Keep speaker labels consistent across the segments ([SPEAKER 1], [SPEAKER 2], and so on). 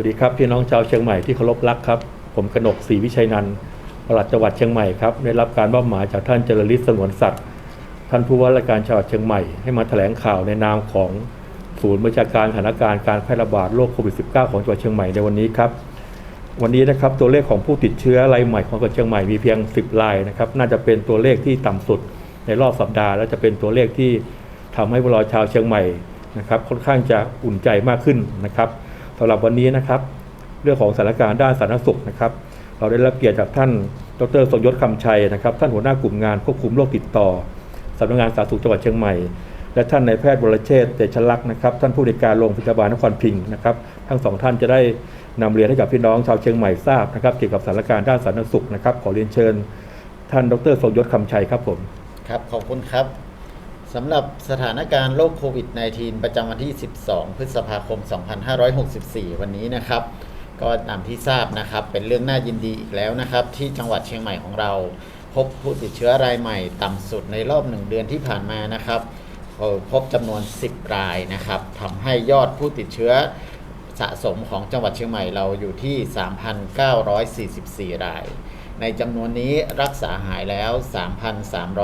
[SPEAKER 1] วัสดีครับพี่น้องชาวเชียงใหม่ที่เคารพรักครับ ผมกนกศรีวิชัยนันท์ปลัดจังหวัดเชียงใหม่ครับได้รับการมอบหมายจากท่านเจริญฤทธิ์สงวนสัตว์ท่านผู้ว่าราชการจังหวัดเชียงใหม่ให้มาแถลงข่าวในนามของศูนย์บัญชาการสถานการณ์การแพร่ระบาดโรคโควิด -19 ของจังหวัดเชียงใหม่ในวันนี้ครับ วันนี้นะครับตัวเลขของผู้ติดเชื้อรายใหม่ของจังหวัดเชียงใหม่มีเพียง 10รายนะครับน่าจะเป็นตัวเลขที่ต่ำสุดในรอบสัปดาห์ และจะเป็นตัวเลขที่ทำให้พวกเราชาวเชียงใหม่นะครับค่อนข้างจะอุ่นใจมากขึ้นนะครับ สำหรับวันนี้นะครับ เรื่องของสถานการณ์ด้านสาธารณสุขนะครับ เราได้รับเกียรติจากท่าน ดรสมยศคำชัยนะครับ ท่านหัวหน้ากลุ่มงานควบคุมโรคติดต่อสำนักงานสาธารณสุขจังหวัดเชียงใหม่ และท่านนายแพทย์บรเชษฐ์เตชลักษณ์นะครับ ท่านผู้ในการโรงพยาบาลนครพิงค์นะครับ ทั้งสองท่านจะได้นำเรียนให้กับพี่น้องชาวเชียงใหม่ทราบนะครับ เกี่ยวกับสถานการณ์ด้านสาธารณสุขนะครับ ขอเรียนเชิญ ท่านดรสมยศคำชัยครับผม
[SPEAKER 2] ครับ ขอบคุณครับ สำหรับสถานการณ์โรคโควิด -19 ประจำวันที่ 12 พฤษภาคม 2564 วันนี้นะครับ ก็ตามที่ทราบนะครับ เป็นเรื่องน่ายินดีอีกแล้วนะครับ ที่จังหวัดเชียงใหม่ของเรา พบผู้ติดเชื้อรายใหม่ต่ำสุดในรอบหนึ่งเดือนที่ผ่านมานะครับพบจำนวน 10 รายนะครับทำให้ยอดผู้ติดเชื้อสะสมของจังหวัดเชียงใหม่เราอยู่ที่ 3,944 ราย ในจำนวนนี้รักษาหายแล้ว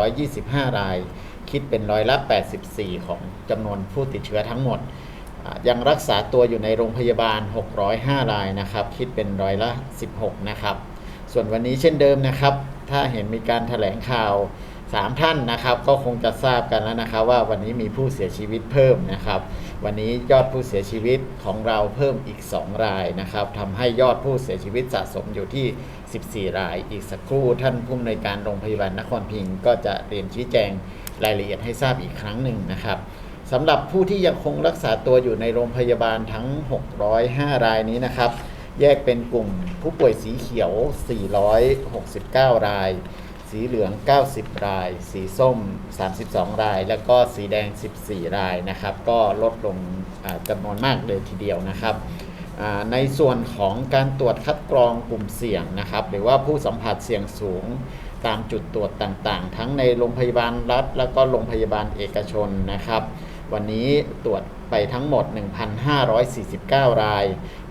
[SPEAKER 2] 3,325 ราย คิดเป็นร้อยละ 84 ของจำนวนผู้ติดเชื้อทั้งหมด ยังรักษาตัวอยู่ในโรงพยาบาล 605 รายนะครับ คิดเป็นร้อยละ 16 นะครับ ส่วนวันนี้เช่นเดิมนะครับ ถ้าเห็นมีการถแถลงข่าว 3 ท่านนะครับ ก็คงจะทราบกันแล้วนะครับ ว่าวันนี้มีผู้เสียชีวิตเพิ่มนะครับ วันนี้ยอดผู้เสียชีวิตของเราเพิ่มอีก 2 รายนะครับทำให้ยอดผู้เสียชีวิตสะสมอยู่ที่ 14 ราย อีกสักครู่ท่านผู้อำนวยการโรงพยาบาลนครพิงค์ก็จะเรียนชี้แจง รายละเอียดให้ทราบอีกครั้งหนึ่งนะครับสำหรับผู้ที่ยังคงรักษาตัวอยู่ในโรงพยาบาลทั้ง 605 รายนี้นะครับ แยกเป็นกลุ่มผู้ป่วยสีเขียว 469 ราย สีเหลือง 90 ราย สีส้ม 32 ราย แล้วก็สีแดง 14 รายนะครับ ก็ลดลงจำนวนมากเลยทีเดียวนะครับในส่วนของการตรวจคัดกรองกลุ่มเสี่ยงนะครับ หรือว่าผู้สัมผัสเสี่ยงสูง ตามจุดตรวจต่างๆ ทั้งในโรงพยาบาลรัฐ แล้วก็โรงพยาบาลเอกชนนะครับ วันนี้ตรวจไปทั้งหมด 1,549 ราย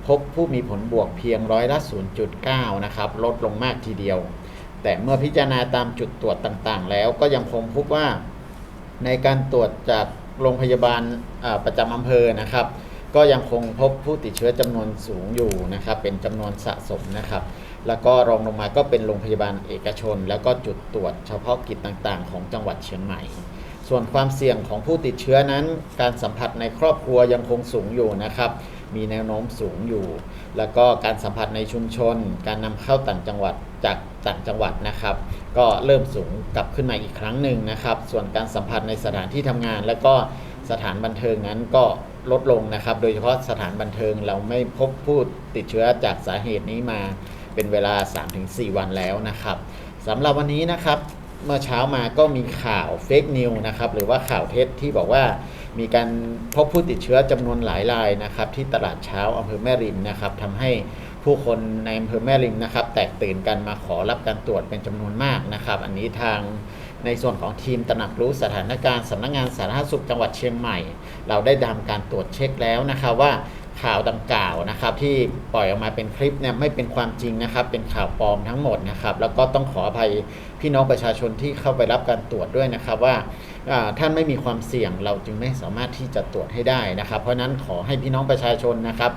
[SPEAKER 2] พบผู้มีผลบวกเพียงร้อยละ0.9 นะครับ ลดลงมากทีเดียว แต่เมื่อพิจารณาตามจุดตรวจต่างๆ แล้วก็ยังคงพบว่า ในการตรวจจากโรงพยาบาลประจำอำเภอนะครับ ก็ยังคงพบผู้ติดเชื้อจำนวนสูงอยู่นะครับ เป็นจำนวนสะสมนะครับ แล้วก็รองลงมาก็เป็นโรงพยาบาลเอกชน แล้วก็จุดตรวจเฉพาะกิจต่างๆ ของจังหวัดเชียงใหม่ ส่วนความเสี่ยงของผู้ติดเชื้อนั้น การสัมผัสในครอบครัวยังคงสูงอยู่นะครับ มีแนวโน้มสูงอยู่ แล้วก็การสัมผัสในชุมชน การนำเข้าต่างจังหวัดจากต่างจังหวัดนะครับ ก็เริ่มสูงกลับขึ้นมาอีกครั้งหนึ่งนะครับ ส่วนการสัมผัสในสถานที่ทำงาน แล้วก็สถานบันเทิงนั้นก็ลดลงนะครับ โดยเฉพาะสถานบันเทิงเราไม่พบผู้ติดเชื้อจากสาเหตุนี้มา เป็นเวลา 3-4 วันแล้วนะครับสำหรับวันนี้นะครับเมื่อเช้ามาก็มีข่าวเฟกนิวนะครับหรือว่าข่าวเท็จที่บอกว่ามีการพบผู้ติดเชื้อจำนวนหลายรายนะครับที่ตลาดเช้าอำเภอแม่ริมนะครับทำให้ผู้คนในอำเภอแม่ริมนะครับ แตกตื่นกันมาขอรับการตรวจเป็นจำนวนมากนะครับ อันนี้ทางในส่วนของทีมตระหนักรู้สถานการณ์สำนักงานสาธารณสุขจังหวัดเชียงใหม่ เราได้ทำการตรวจเช็คแล้วนะครับว่า ข่าวดังกล่าวนะครับ ที่ปล่อยออกมาเป็นคลิปเนี่ยไม่เป็นความจริงนะครับ เป็นข่าวปลอมทั้งหมดนะครับ แล้วก็ต้องขออภัยพี่น้องประชาชนที่เข้าไปรับการตรวจด้วยนะครับว่าท่านไม่มีความเสี่ยงเราจึงไม่สามารถที่จะตรวจให้ได้นะครับ เพราะนั้นขอให้พี่น้องประชาชนนะครับ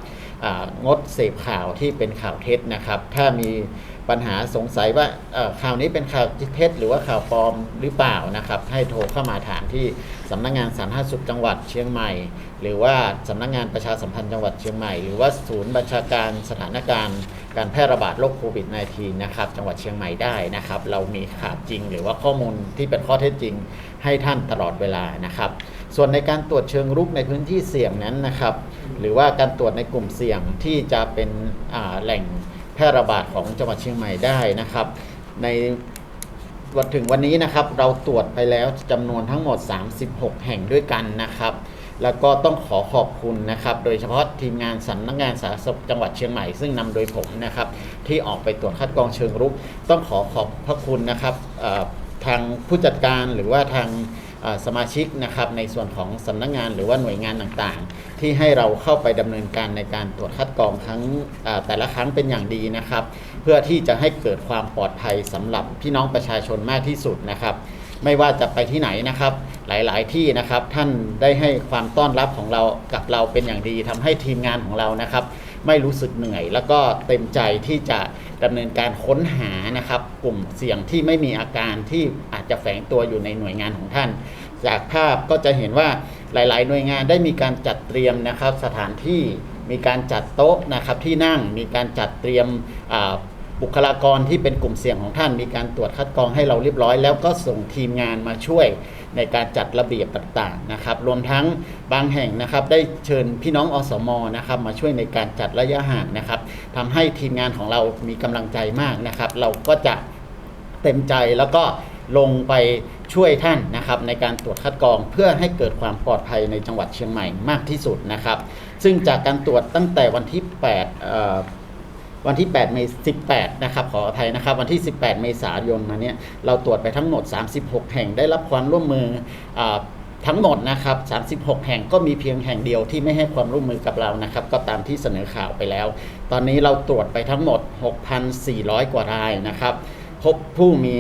[SPEAKER 2] งดเสพข่าวที่เป็นข่าวเท็จนะครับ ถ้ามี ปัญหาสงสัยว่าข่าวนี้เป็นข่าวเท็จหรือว่าข่าวปลอมหรือเปล่านะครับ ให้โทรเข้ามาถามที่สำนักงานสาธารณสุขจังหวัดเชียงใหม่ หรือว่าสำนักงานประชาสัมพันธ์จังหวัดเชียงใหม่ หรือว่าศูนย์บัญชาการสถานการณ์การแพร่ระบาดโรคโควิด -19 นะครับจังหวัดเชียงใหม่ได้นะครับ เรามีข่าวจริง หรือว่าข้อมูลที่เป็นข้อเท็จจริงให้ท่านตลอดเวลานะครับ ส่วนในการตรวจเชิงรุกในพื้นที่เสี่ยงนั้นนะครับ หรือว่าการตรวจในกลุ่มเสี่ยงที่จะเป็นแหล่ง แพร่ระบาดของจังหวัดเชียงใหม่ได้นะครับ ในวันถึงวันนี้นะครับเราตรวจไปแล้วจำนวนทั้งหมด 36 แห่งด้วยกันนะครับ แล้วก็ต้องขอขอบคุณนะครับ โดยเฉพาะทีมงานสำนักงานสาธารณสุขจังหวัดเชียงใหม่ซึ่งนำโดยผมนะครับ ที่ออกไปตรวจคัดกรองเชิงรุก ต้องขอขอบพระคุณนะครับทางผู้จัดการหรือว่าทาง สมาชิกนะครับในส่วนของสำนักงานหรือว่าหน่วยงานต่างๆ ที่ให้เราเข้าไปดำเนินการในการตรวจคัดกรองครั้งแต่ละครั้งเป็นอย่างดีนะครับ เพื่อที่จะให้เกิดความปลอดภัยสำหรับพี่น้องประชาชนมากที่สุดนะครับ ไม่ว่าจะไปที่ไหนนะครับ หลายๆที่นะครับท่านได้ให้ความต้อนรับของเรากับเราเป็นอย่างดีทำให้ทีมงานของเรานะครับ ไม่รู้สึกเหนื่อย แล้วก็เต็มใจที่จะดำเนินการค้นหานะครับ กลุ่มเสี่ยงที่ไม่มีอาการที่อาจจะแฝงตัวอยู่ในหน่วยงานของท่าน จากภาพก็จะเห็นว่าหลาย ๆ หน่วยงานได้มีการจัดเตรียมนะครับ สถานที่มีการจัดโต๊ะนะครับที่นั่งมีการจัดเตรียมอ่า บุคลากรที่เป็นกลุ่มเสี่ยงของท่าน มีการตรวจคัดกรองให้เราเรียบร้อย แล้วก็ส่งทีมงานมาช่วยในการจัดระเบียบต่างๆนะครับ รวมทั้งบางแห่งนะครับ ได้เชิญพี่น้องอสมนะครับ มาช่วยในการจัดระยะห่างนะครับทำให้ทีมงานของเรามีกำลังใจมากนะครับ เราก็จะเต็มใจแล้วก็ลงไปช่วยท่านนะครับในการตรวจคัดกรองเพื่อให้เกิดความปลอดภัยในจังหวัดเชียงใหม่มากที่สุดนะครับ ซึ่งจากการตรวจตั้งแต่วันที่8 วันที่8เมษ18 นะครับ ขออภัยนะครับ วันที่ 18 เมษายนมาเนี่ยเราตรวจไปทั้งหมด 36 แห่งได้รับความร่วมมืออทั้งหมดนะครับ 36 แห่งก็มีเพียงแห่งเดียวที่ไม่ให้ความร่วมมือกับเรานะครับ ก็ตามที่เสนอข่าวไปแล้ว ตอนนี้เราตรวจไปทั้งหมด 6,400 กว่ารายนะครับ พบผู้มี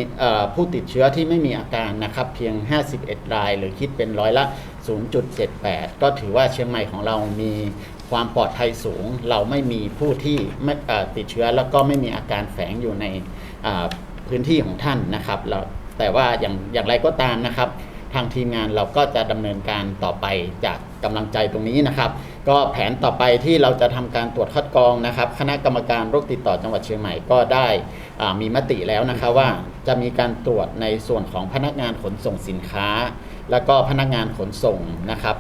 [SPEAKER 2] ผู้ติดเชื้อที่ไม่มีอาการนะครับ เพียง 51 ราย หรือคิดเป็นร้อยละ 0.78 ก็ถือว่าเชียงใหม่ของเรามี ความปลอดภัยสูง เราไม่มีผู้ที่ไม่ติดเชื้อแล้วก็ไม่มีอาการแฝงอยู่ในพื้นที่ของท่านนะครับแล้วแต่ว่าอย่างอย่างไรก็ตามนะครับ ทางทีมงานเราก็จะดำเนินการต่อไปจากกำลังใจตรงนี้นะครับ ก็แผนต่อไปที่เราจะทำการตรวจคัดกรองนะครับ คณะกรรมการโรคติดต่อจังหวัดเชียงใหม่ก็ได้มีมติแล้วนะคะว่าจะมีการตรวจในส่วนของพนักงานขนส่งสินค้า แล้วก็พนักงานขนส่งนะครับ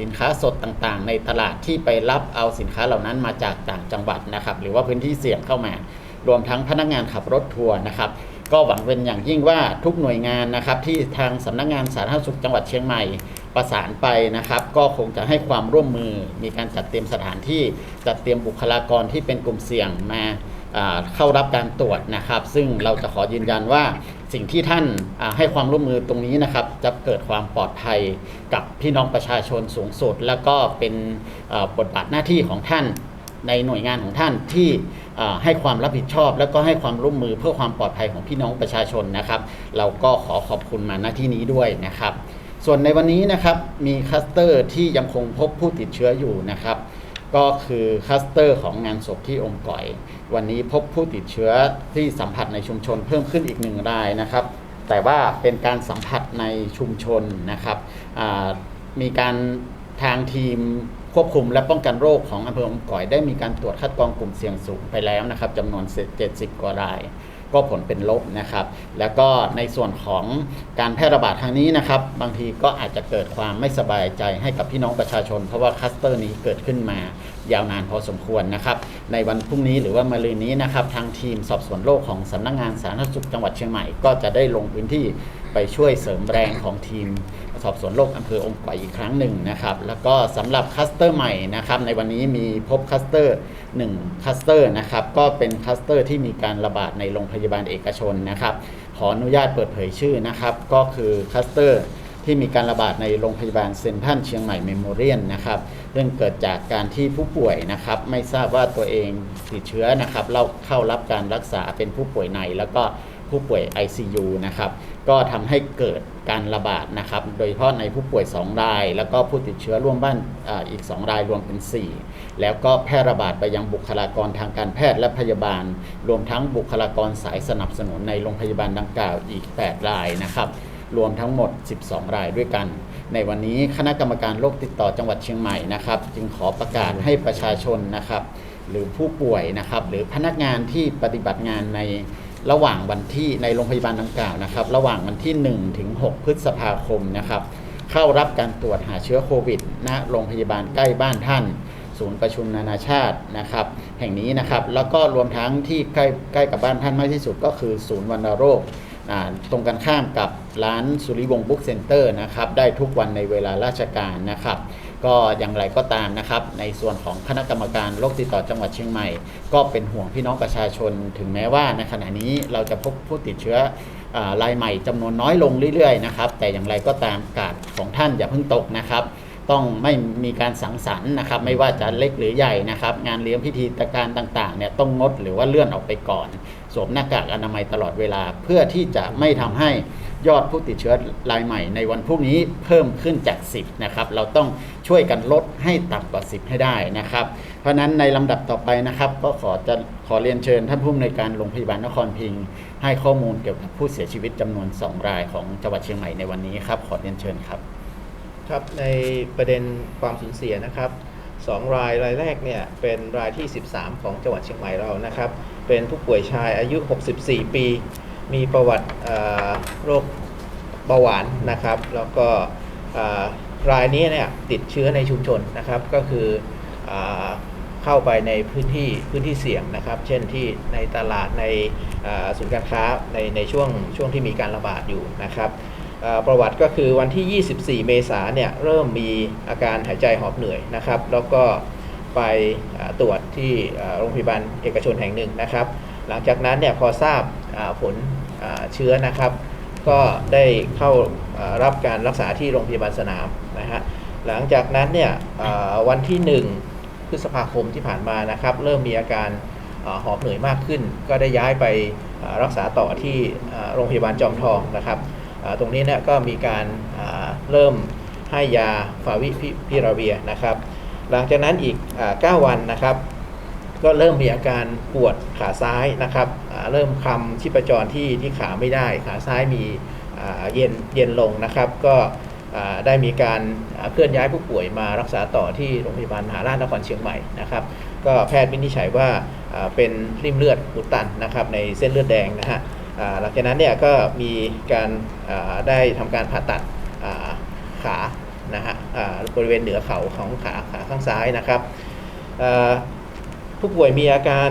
[SPEAKER 2] สินค้าสดต่างๆ ในตลาดที่ไปรับเอาสินค้าเหล่านั้นมาจากต่างจังหวัดนะครับ หรือว่าพื้นที่เสี่ยงเข้ามารวมทั้งพนักงานขับรถทัวร์นะครับก็หวังเป็นอย่างยิ่งว่าทุกหน่วยงานนะครับที่ทางสำนักงานสาธารณสุขจังหวัดเชียงใหม่ ประสานไปนะครับ ก็คงจะให้ความร่วมมือมีการจัดเตรียมสถานที่จัดเตรียมบุคลากรที่เป็นกลุ่มเสี่ยงมาเข้ารับการตรวจนะครับ ซึ่งเราจะขอยืนยันว่าสิ่งที่ท่านให้ความร่วมมือตรงนี้นะครับ จะเกิดความปลอดภัยกับพี่น้องประชาชนสูงสุด แล้วก็เป็นบทบาทหน้าที่ของท่านในหน่วยงานของท่านที่ให้ความรับผิดชอบ แล้วก็ให้ความร่วมมือเพื่อความปลอดภัยของพี่น้องประชาชนนะครับ เราก็ขอขอบคุณมาณที่นี้ด้วยนะครับ ส่วนในวันนี้นะครับมีคัสเตอร์ที่ยังคงพบผู้ติดเชื้ออยู่นะครับ ก็คือคัสเตอร์ของงานศพที่อมก่อย วันนี้พบผู้ติดเชื้อที่สัมผัสในชุมชนเพิ่มขึ้นอีกหนึ่งรายนะครับ แต่ว่าเป็นการสัมผัสในชุมชนนะครับมีการทางทีมควบคุมและป้องกันโรคของอำเภออมก่อยได้มีการตรวจคัดกรองกลุ่มเสี่ยงสูงไปแล้วนะครับจำนวน 70 กว่าราย ก็ผลเป็นลบนะครับ แล้วก็ในส่วนของการแพร่ระบาดทางนี้นะครับ บางทีก็อาจจะเกิดความไม่สบายใจให้กับพี่น้องประชาชน เพราะว่าคัสเตอร์นี้เกิดขึ้นมา ยาวนานพอสมควรนะครับ ในวันพรุ่งนี้หรือว่ามะรืนนี้นะครับ ทางทีมสอบสวนโรคของสำนักงานสาธารณสุขจังหวัดเชียงใหม่ก็จะได้ลงพื้นที่ไปช่วยเสริมแรงของทีมสอบสวนโรคอำเภอองค์ก่อยอีกครั้งหนึ่งนะครับ แล้วก็สำหรับคลัสเตอร์ใหม่นะครับในวันนี้มีพบคลัสเตอร์1คลัสเตอร์นะครับก็เป็นคลัสเตอร์ที่มีการระบาดในโรงพยาบาลเอกชนนะครับ ขออนุญาตเปิดเผยชื่อนะครับ ก็คือคลัสเตอร์ที่มีการระบาดในโรงพยาบาลเซนทรัลเชียงใหม่เมมโมเรียนนะครับ เรื่องเกิดจากการที่ผู้ป่วยนะครับ ไม่ทราบว่าตัวเองติดเชื้อนะครับเราเข้ารับการรักษาเป็นผู้ป่วยในแล้วก็ผู้ป่วย ICU นะครับก็ทำให้เกิดการระบาดนะครับ โดยเฉพาะในผู้ป่วย 2 ราย แล้วก็ผู้ติดเชื้อร่วมบ้านออีก 2 รายรวมเป็น 4 แล้วก็แพร่ระบาดไปยังบุคลากรทางการแพทย์และพยาบาล รวมทั้งบุคลากรสายสนับสนุนในโรงพยาบาลดังกล่าวอีก 8 รายนะครับ รวมทั้งหมด 12 รายด้วยกัน ในวันนี้คณะกรรมการโรคติดต่อจังหวัดเชียงใหม่นะครับ จึงขอประกาศให้ประชาชนนะครับ หรือผู้ป่วยนะครับ หรือพนักงานที่ปฏิบัติงานในระหว่างวันที่ในโรงพยาบาลดังกล่าวนะครับ ระหว่างวันที่1ถึง6พฤษภาคมนะครับ เข้ารับการตรวจหาเชื้อโควิดณโรงพยาบาลใกล้บ้านท่าน ศูนย์ประชุมนานาชาตินะครับ แห่งนี้นะครับแล้วก็รวมทั้งที่ใกล้ใกล้กับบ้านท่านมากที่สุดก็คือศูนย์วัณโรค ตรงกันข้ามกับร้านสุริวงศ์บุ๊กเซ็นเตอร์นะครับได้ทุกวันในเวลาราชการนะครับ ก็อย่างไรก็ตามนะครับ ในส่วนของคณะกรรมการโรคติดต่อจังหวัดเชียงใหม่ ก็เป็นห่วงพี่น้องประชาชน ถึงแม้ว่าในขณะนี้เราจะพบผู้ติดเชื้อรายใหม่จำนวนน้อยลงเรื่อยๆนะครับแต่อย่างไรก็ตามกาดของท่านอย่าเพิ่งตกนะครับต้องไม่มีการสังสรรค์นะครับไม่ว่าจะเล็กหรือใหญ่นะครับ งานเลี้ยงพิธีการต่างๆเนี่ยต้องงดหรือว่าเลื่อนออกไปก่อน วมหน้ากากอนามัยตลอดเวลา เพื่อที่จะไม่ทำให้ยอดผู้ติดเชื้อรายใหม่ในวันพรุ่งนี้เพิ่มขึ้นจาก 10 นะครับ เราต้องช่วยกันลดให้ต่ำกว่า 10 ให้ได้นะครับ เพราะฉะนั้นในลำดับต่อไปนะครับ ก็ขอจะขอเรียนเชิญท่านผู้อำนวยการโรงพยาบาลนครพิงค์ให้ข้อมูลเกี่ยวกับผู้เสียชีวิตจำนวน 2 รายของจังหวัดเชียงใหม่ในวันนี้ครับ ขอเรียนเชิญครับ
[SPEAKER 3] ครับในประเด็นความสูญเสียนะครับสองรายรายแรกเนี่ยเป็นรายที่ 13 ของจังหวัดเชียงใหม่เรานะครับ เป็นผู้ป่วยชายอายุ 64 ปี มีประวัติโรคเบาหวานนะครับ แล้วก็รายนี้เนี่ยติดเชื้อในชุมชนนะครับ ก็คือเอเข้าไปในพื้นที่พื้นที่เสี่ยงนะครับ เช่นที่ในตลาดในศูนย์การค้าในในช่วงช่วงที่มีการระบาดอยู่นะครับประวัติก็คือวันที่ 24 เมษาเนี่ยเริ่มมีอาการหายใจหอบเหนื่อยนะครับ แล้วก็ไปตรวจ ที่โรงพยาบาลเอกชนแห่งหนึ่งนะครับ หลังจากนั้นเนี่ยพอทราบผลเชื้อนะครับ ก็ได้เข้ารับการรักษาที่โรงพยาบาลสนามนะฮะหลังจากนั้นเนี่ยวันที่ 1 พฤษภาคมที่ผ่านมานะครับ เริ่มมีอาการหอบเหนื่อยมากขึ้น ก็ได้ย้ายไปรักษาต่อที่โรงพยาบาลจอมทองนะครับตรงนี้เนี่ยก็มีการเริ่มให้ยาฟาวิพิราเวียนะครับ หลังจากนั้นอีกอา9วันนะครับ ก็เริ่มมีอาการปวดขาซ้ายนะครับเริ่มคำชีพจรที่ที่ขาไม่ได้ ขาซ้ายมีเย็นเย็นลงนะครับ ก็ได้มีการเคลื่อนย้ายผู้ป่วยมารักษาต่อที่โรงพยาบาลมหาราชนครเชียงใหม่นะครับ ก็แพทย์วินิจฉัยว่าเป็นริ่มเลือดอุดตันนะครับในเส้นเลือดแดงนะฮะหลังจากนั้นเนี่ยก็มีการได้ทำการผ่าตัดขานะฮะบริเวณเหนือเข่าของขาขาข้างซ้ายนะครับ ผู้ป่วยมีอาการ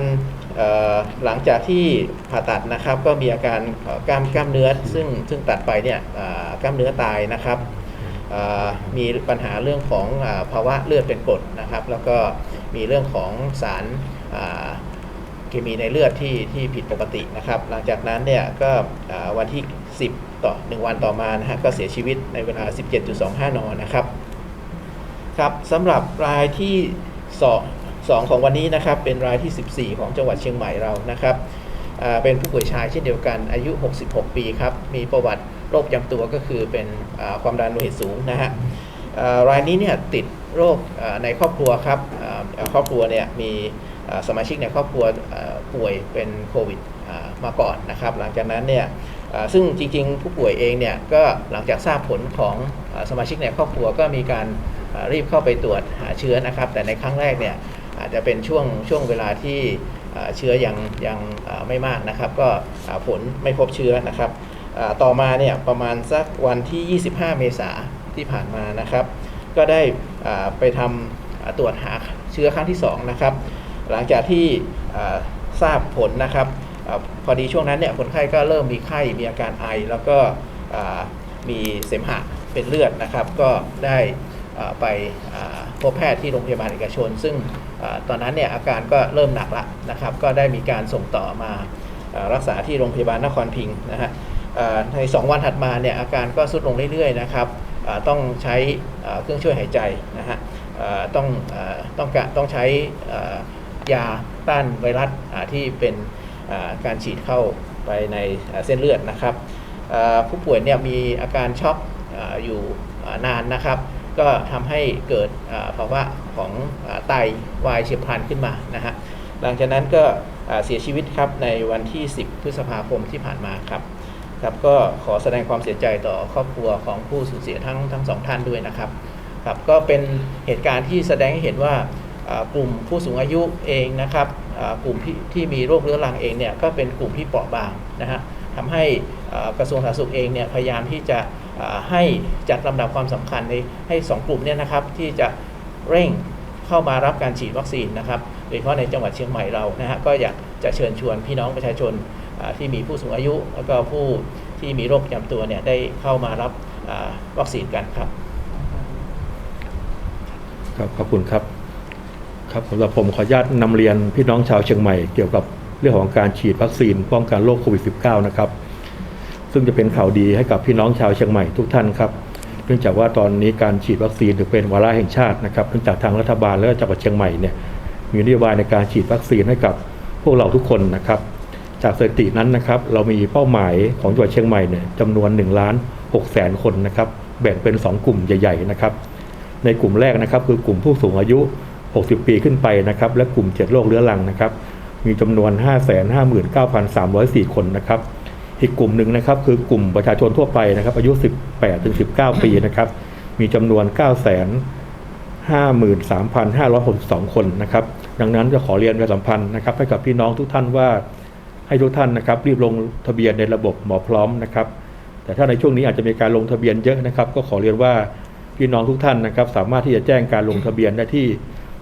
[SPEAKER 3] หลังจากที่ผ่าตัดนะครับก็มีอาการกล้ามกล้ามเนื้อซึ่งซึ่งตัดไปเนี่ยกล้ามเนื้อตายนะครับมีปัญหาเรื่องของภาวะเลือดเป็นกรดนะครับ แล้วก็มีเรื่องของสารเคมีในเลือดที่ที่ผิดปกตินะครับ หลังจากนั้นเนี่ยก็วันที่ 10 ต่อ 1 วันต่อมานะฮะก็เสียชีวิตในเวลา 17.25 นนะครับครับสำหรับรายที่2 2 ของวันนี้นะครับเป็นรายที่ 14 ของจังหวัดเชียงใหม่เรานะครับเป็นผู้ป่วยชายเช่นเดียวกันอายุ 66 ปีครับมีประวัติโรคประจำตัวก็คือเป็นความดันโลหิตสูงนะฮะรายนี้เนี่ยติดโรคในครอบครัวครับครอบครัวเนี่ยมีสมาชิกในครอบครัวป่วยเป็นโควิดมาก่อนนะครับ หลังจากนั้นเนี่ยซึ่งจริงๆ ผู้ป่วยเองเนี่ยก็หลังจากทราบผลของสมาชิกในครอบครัวก็มีการรีบเข้าไปตรวจหาเชื้อนะครับ แต่ในครั้งแรกเนี่ย อาจจะเป็นช่วงช่วงเวลาที่เชื้อยังยังไม่มากนะครับ ก็ผลไม่พบเชื้อนะครับต่อมาเนี่ยประมาณสักวันที่ 25 เมษาที่ผ่านมานะครับ ก็ได้ไปทำอ่าตรวจหาเชื้อครั้งที่2นะครับหลังจากที่ทราบผลนะครับอพอดีช่วงนั้นเนี่ยคนไข้ก็เริ่มมีไข้มีอาการไอ แล้วก็มีเสมหะเป็นเลือดนะครับ ก็ได้ไปพบแพทย์ที่โรงพยาบาลเอกชน ซึ่ง ตอนนั้นเนี่ยอาการก็เริ่มหนักละนะครับ ก็ได้มีการส่งต่อมาอรักษาที่โรงพยาบาลนครพิงค์นะฮะใน 2 วันถัดมาเนี่ยอาการก็ทรุดลงเรื่อยๆนะครับต้องใช้เครื่องช่วยหายใจนะฮะต้องอต้องการต้องใช้ยาต้านไวรัสที่เป็นการฉีดเข้าไปในเส้นเลือดนะครับผู้ป่วยเนี่ยมีอาการช็อกออยู่นานนะครับ ก็ทำให้เกิดภาวะของอไตวายเฉียบพลันขึ้นมานะฮะหลังจากนั้นก็เสียชีวิตครับในวันที่ 10 พฤษภาคมที่ผ่านมาครับครับก็ขอแสดงความเสียใจต่อครอบครัวของผู้สูญเสียทั้งทั้งสองท่านด้วยนะครับครับก็เป็นเหตุการณ์ที่แสดงให้เห็นว่ากลุ่มผู้สูงอายุเองนะครับกลุ่มที่ที่มีโรคเรื้อรังเองเนี่ยก็เป็นกลุ่มที่เปราะบางนะฮะทำให้กระทรวงสาธารณสุขเองเนี่ยพยายามที่จะ ให้จัดลำดับความสำคัญในให้สองกลุ่มเนี่ยนะครับที่จะเร่งเข้ามารับการฉีดวัคซีนนะครับโดยเฉพาะในจังหวัดเชียงใหม่เรานะฮะก็อยากจะเชิญชวนพี่น้องประชาชนที่มีผู้สูงอายุ แล้วก็ผู้ที่มีโรคประจำตัวเนี่ยได้เข้ามารับวัคซีนกันครับ
[SPEAKER 1] ครับขอบคุณครับครับสำหรับผมขออนุญาตนำเรียนพี่น้องชาวเชียงใหม่เกี่ยวกับเรื่องของการฉีดวัคซีนป้องกันโรคโควิด -19 นะครับ ซึ่งจะเป็นข่าวดีให้กับพี่น้องชาวเชียงใหม่ทุกท่านครับ เนื่องจากว่าตอนนี้การฉีดวัคซีนถือเป็นวาระแห่งชาตินะครับเนื่องจากทางรัฐบาลและจังหวัดเชียงใหม่เนี่ยมีนโยบายในการฉีดวัคซีนให้กับพวกเราทุกคนนะครับ จากสถิตินั้นนะครับเรามีเป้าหมายของจังหวัดเชียงใหม่เนี่ยจำนวน1ล้าน6แสนคนนะครับแบ่งเป็น 2 กลุ่มใหญ่ ๆนะครับ ในกลุ่มแรกนะครับคือกลุ่มผู้สูงอายุ 60 ปีขึ้นไปนะครับและกลุ่ม 7 โรคเรื้อรังนะครับมีจำนวน 559,304 คนนะครับ อีกกลุ่มหนึ่งนะครับคือกลุ่มประชาชนทั่วไปนะครับ อายุ 18ถึง19 ปีนะครับ มีจำนวน 9 5 3 5 6 2 คนนะครับ ดังนั้นจะขอเรียนประชาสัมพันธ์นะครับ ให้กับพี่น้องทุกท่านว่าให้ทุกท่านนะครับรีบลงทะเบียนในระบบหมอพร้อมนะครับ แต่ถ้าในช่วงนี้อาจจะมีการลงทะเบียนเยอะนะครับ ก็ขอเรียนว่าพี่น้องทุกท่านนะครับ สามารถที่จะแจ้งการลงทะเบียนได้ที่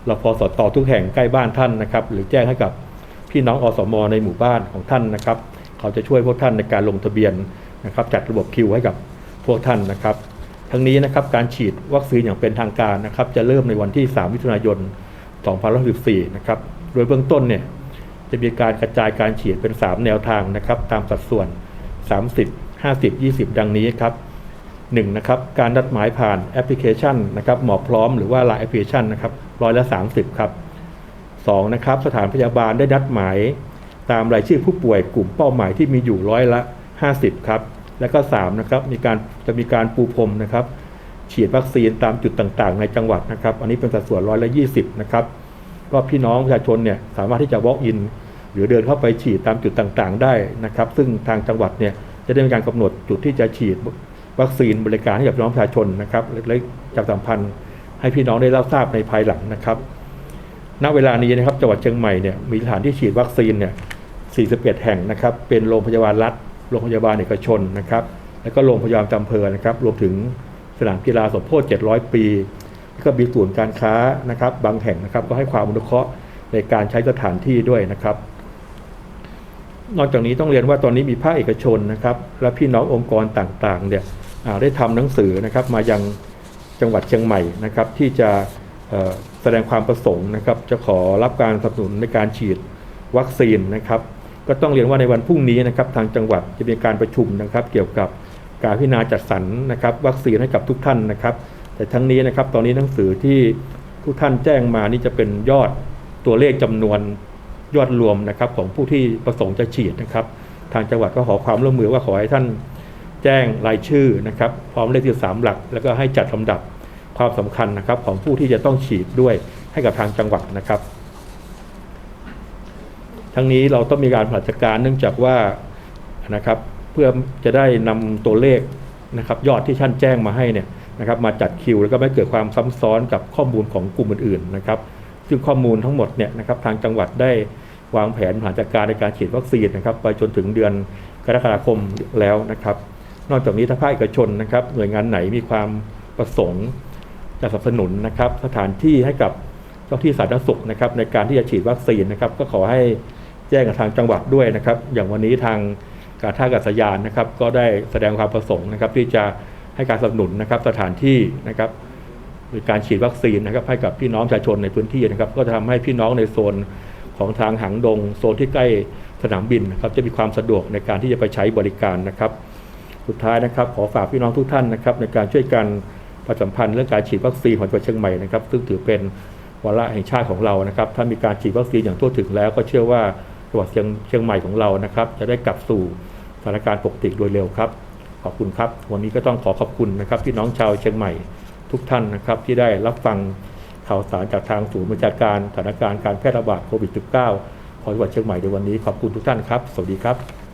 [SPEAKER 1] รพสตทุกแห่งใกล้บ้านท่านนะครับ หรือแจ้งให้กับพี่น้องอสมในหมู่บ้านของท่านนะครับ เขาจะช่วยพวกท่านในการลงทะเบียนนะครับจัดระบบคิวให้กับพวกท่านนะครับ ทั้งนี้นะครับการฉีดวัคซีนอย่างเป็นทางการนะครับจะเริ่มในวันที่ 3 มิถุนายน 2564 นะครับ โดยเบื้องต้นเนี่ยจะมีการกระจายการฉีดเป็น 3 แนวทางนะครับตามสัดส่วน 30 50 20 ดังนี้ครับ 1 นะครับการนัดหมายผ่านแอปพลิเคชันนะครับหมอพร้อมหรือว่า Line แอปพลิเคชันนะครับร้อยละ 30 ครับ 2 นะครับสถานพยาบาลได้นัดหมาย ตามรายชื่อผู้ป่วยกลุ่มเป้าหมายที่มีอยู่ร้อยละ 50 ครับ และก็3นะครับมีการจะมีการปูพรมนะครับฉีดวัคซีนตามจุดต่างๆ ในจังหวัดนะครับ อันนี้เป็นสัดส่วนร้อยละ 20 นะครับก็พี่น้องประชาชนเนี่ยสามารถที่จะ walk in หรือเดินเข้าไปฉีดตามจุดต่างๆ ได้นะครับ ซึ่งทางจังหวัดเนี่ยจะได้มีการกำหนดจุดที่จะฉีดวัคซีนบริการให้กับพี่น้องประชาชนนะครับและจับสัมพันธ์ให้พี่น้องได้รับทราบในภายหลังนะครับ ณ เวลานี้นะครับจังหวัดเชียงใหม่เนี่ยมีสถานที่ฉีดวัคซีนเนี่ย 41 แห่งนะครับ เป็นโรงพยาบาลรัฐ โรงพยาบาลเอกชนนะครับ แล้วก็โรงพยาบาลจำเพอนะครับ รวมถึงสนามกีฬาสมโพธิ700 ปี แล้วก็มีศูนย์การค้านะครับ บางแห่งนะครับ ก็ให้ความอนุเคราะห์ในการใช้สถานที่ด้วยนะครับ นอกจากนี้ต้องเรียนว่าตอนนี้มีภาคเอกชนนะครับ และพี่น้ององค์กรต่างๆเนี่ยได้ทำหนังสือนะครับมายังจังหวัดเชียงใหม่นะครับ ที่จะแสดงความประสงค์นะครับ จะขอรับการสนับสนุนในการฉีดวัคซีนนะครับ ก็ต้องเรียนว่าในวันพรุ่งนี้นะครับทางจังหวัดจะมีการประชุมนะครับ เกี่ยวกับการพิจารณาจัดสรรนะครับ วัคซีนให้กับทุกท่านนะครับ แต่ทั้งนี้นะครับตอนนี้หนังสือที่ทุกท่านแจ้งมานี่จะเป็นยอดตัวเลขจำนวนยอดรวมนะครับของผู้ที่ประสงค์จะฉีดนะครับ ทางจังหวัดก็ขอความร่วมมือว่าขอให้ท่านแจ้งรายชื่อนะครับ พร้อมเลขที่สามหลัก แล้วก็ให้จัดลำดับความสำคัญนะครับของผู้ที่จะต้องฉีดด้วยให้กับทางจังหวัดนะครับ ทั้งนี้เราต้องมีการผลัดการเนื่องจากว่านะครับเพื่อจะได้นำตัวเลขนะครับยอดที่ท่านแจ้งมาให้เนี่ยนะครับมาจัดคิว แล้วก็ไม่เกิดความซ้ำซ้อนกับข้อมูลของกลุ่มอื่นๆนะครับซึ่งข้อมูลทั้งหมดเนี่ยนะครับทางจังหวัดได้วางแผนผานจัดการในการฉีดวัคซีนนะครับไปจนถึงเดือนกรกฎาคมแล้วนะครับ นอกจากนี้ถ้าภาคเอกชนนะครับหน่วยงานไหนมีความประสงค์จะสนับสนุนนะครับ สถานที่ให้กับเจ้าที่สาธารณสุขนะครับในการที่จะฉีดวัคซีนนะครับ ก็ขอให้ แจ้งกับทางจังหวัดด้วยนะครับ อย่างวันนี้ทางการท่าอากาศยานนะครับ ก็ได้แสดงความประสงค์นะครับ ที่จะให้การสนับสนุนนะครับสถานที่นะครับหรือการฉีดวัคซีนนะครับ ให้กับพี่น้องประชาชนในพื้นที่นะครับ ก็จะทำให้พี่น้องในโซนของทางหางดงโซนที่ใกล้สนามบินนะครับ จะมีความสะดวกในการที่จะไปใช้บริการนะครับ สุดท้ายนะครับ ขอฝากพี่น้องทุกท่านนะครับ ในการช่วยกันประชาสัมพันธ์เรื่องการฉีดวัคซีนของจังหวัดเชียงใหม่นะครับ ซึ่งถือเป็นวาระแห่งชาติของเรานะครับ ถ้ามีการฉีดวัคซีนอย่างทั่วถึงแล้วก็เชื่อว่า จังหวัดเชียงเชียงใหม่ของเรานะครับ จะได้กลับสู่สถานการณ์ปกติโดยเร็วครับ ขอบคุณครับ วันนี้ก็ต้องขอขอบคุณนะครับพี่น้องชาวเชียงใหม่ทุกท่านนะครับ ที่ได้รับฟังข่าวสารจากทางศูนย์บัญชาการสถานการณ์การแพร่ระบาดโควิด -19 ของจังหวัดเชียงใหม่ในวันนี้ขอบคุณทุกท่านครับ สวัสดีครับ